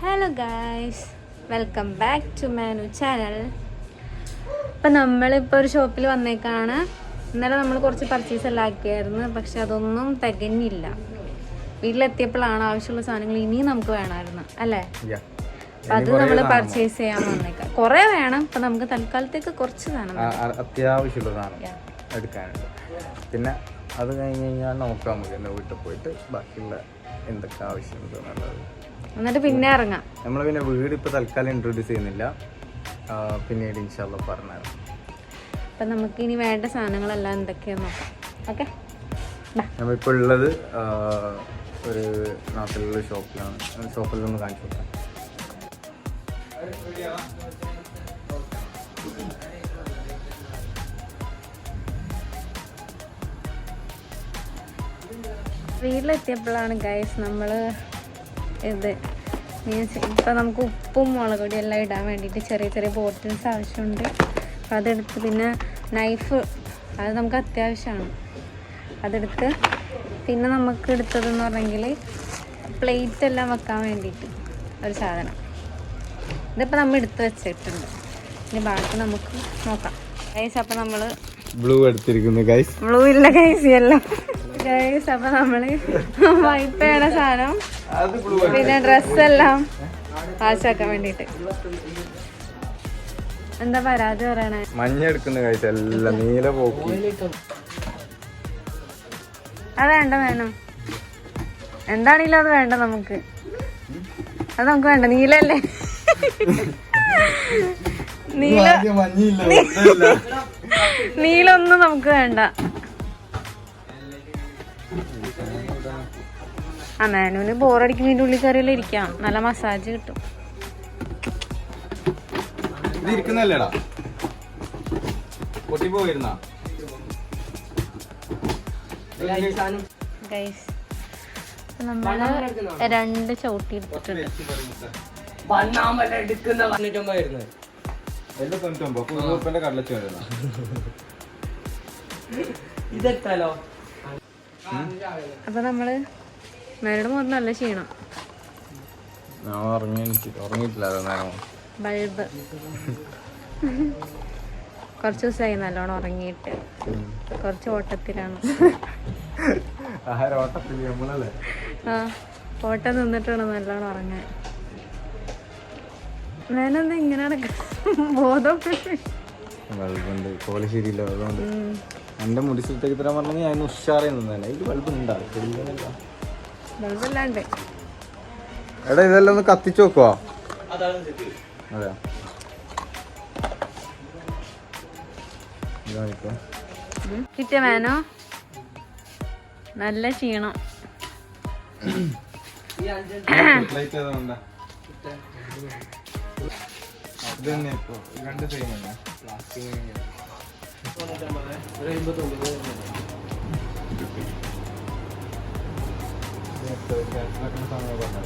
Hello guys welcome back to Manu channel ഇപ്പം നമ്മളിപ്പോൾ ഒരു ഷോപ്പിൽ വന്നേക്കാണ്. ഇന്നലെ നമ്മൾ കുറച്ച് പർച്ചേസ് എല്ലാം ആക്കിയായിരുന്നു. പക്ഷെ അതൊന്നും തികഞ്ഞില്ല. വീട്ടിലെത്തിയപ്പോഴാണ് ആവശ്യമുള്ള സാധനങ്ങൾ ഇനിയും നമുക്ക് വേണമായിരുന്നു. അല്ലേ. അപ്പം അത് നമ്മൾ പർച്ചേസ് ചെയ്യാൻ വന്നേക്കാം. കുറേ വേണം. അപ്പം നമുക്ക് തൽക്കാലത്തേക്ക് കുറച്ച് സാധനം അത്യാവശ്യമുള്ള സാധനം എടുക്കാനുണ്ട്. പിന്നെ അത് കഴിഞ്ഞ് കഴിഞ്ഞാൽ നോക്കാം നമുക്ക് എന്റെ വീട്ടിൽ പോയിട്ട് ബാക്കിയുള്ള എന്തൊക്കെ ആവശ്യമുണ്ട് എന്നുള്ളത് എന്നിട്ട് പിന്നെ ഇറങ്ങാം. നമ്മൾ പിന്നെ വീട് ഇപ്പൊ തൽക്കാലം ഇൻട്രൊഡ്യൂസ് ചെയ്യുന്നില്ല. പിന്നീട് ഇൻഷാല്ല പറഞ്ഞുതരാം. അപ്പം നമുക്ക് ഇനി വേണ്ട സാധനങ്ങളെല്ലാം എന്തൊക്കെയാന്ന് നോക്കാം. ഓക്കെ? നമ്മളിപ്പോൾ ഉള്ളത് ഒരു നാട്ടിലുള്ള ഷോപ്പിലാണ്. ഷോപ്പിൽ നിന്ന് കാണിച്ചു കൊടുക്കാം. വീട്ടിലെത്തിയപ്പോഴാണ് ഗൈസ് നമ്മൾ ഇത്. മീൻസ് ഇപ്പം നമുക്ക് ഉപ്പും മുളക് പൊടി എല്ലാം ഇടാൻ വേണ്ടിയിട്ട് ചെറിയ ചെറിയ ബോട്ടിൽസ് ആവശ്യമുണ്ട്. അപ്പോൾ അതെടുത്ത് പിന്നെ നൈഫ് അത് നമുക്ക് അത്യാവശ്യമാണ്. അതെടുത്ത് പിന്നെ നമുക്ക് എടുത്തതെന്ന് പറഞ്ഞെങ്കിൽ പ്ലേറ്റ് എല്ലാം വെക്കാൻ വേണ്ടിയിട്ട് ഒരു സാധനം. ഇതിപ്പോൾ നമ്മൾ എടുത്ത് വെച്ചിട്ടുണ്ട്. ഇനി ബാക്കി നമുക്ക് നോക്കാം. ഗൈസ് അപ്പം നമ്മൾ ബ്ലൂ എടുത്തിരിക്കുന്നു ഗൈസ് ബ്ലൂ ഇല്ല ഗൈസ് എല്ലാം ഗൈസ് നമ്മൾ നമ്മൾ വൈപ്പയുടെ സാധനം പിന്നെ ഡ്രസ്സെല്ലാം വാശാക്കാൻ വേണ്ടിട്ട് എന്താ പരാതി പറയണേ? മഞ്ഞ എടുക്കുന്ന എല്ലാം നീല പോക്കി. അത് വേണ്ട വേണം എന്താണെങ്കിലും അത് വേണ്ട നമുക്ക്. അത് നമുക്ക് വേണ്ട. നീലല്ലേ? നീല മഞ്ഞയില്ല നീലൊന്നും നമുക്ക് വേണ്ട. ആ മാനുവിന് ബോറടിക്കുന്നതിന്റെ ഉള്ളിൽ കയറിയല്ലേ ഇരിക്കാം. നല്ല മസാജ് കിട്ടും. ഇത് ഇരിക്കുന്നല്ലേടാ പൊട്ടിപ്പോയിരുന്നാ ഗൈസ് നമ്മൾ രണ്ട് ചവിട്ടി എടുത്തിട്ടുണ്ട്. അപ്പൊ നമ്മൾ മേരുടെ മുഖത്ത് നല്ല ക്ഷീണം. ബൾബ്. കുറച്ച് ദിവസമായി നല്ലോണം ഉറങ്ങിയിട്ട്. കുറച്ച് ഓട്ടത്തിലാണ്. ആ ഓട്ടം നിന്നിട്ടാണ് നല്ലോണം ഉറങ്ങാൻ. ഞാനെന്താ ഇങ്ങനെ ബോധം. ബൾബുണ്ട് ശരിയില്ല അതുകൊണ്ട് എന്റെ മുടി സ്ഥലത്തേക്ക് തരാൻ പറഞ്ഞാൽ ഞാൻ ഉഷാറായി നിന്നേ ഇതിൽ ബൾബ് ഉണ്ടാവും ബൾബല്ലാണ്ട് എടാ ഇതെല്ലാം ഒന്ന് കത്തിച്ചു നോക്കുവാ അതെ കിട്ടിയ മേനോ? നല്ല ക്ഷീണം. ലൈറ്റ് ഏതാ ഇത് തന്നെ ഇപ്പൊ. രണ്ട് സെയിം തന്നെ ഒരു പറഞ്ഞതാ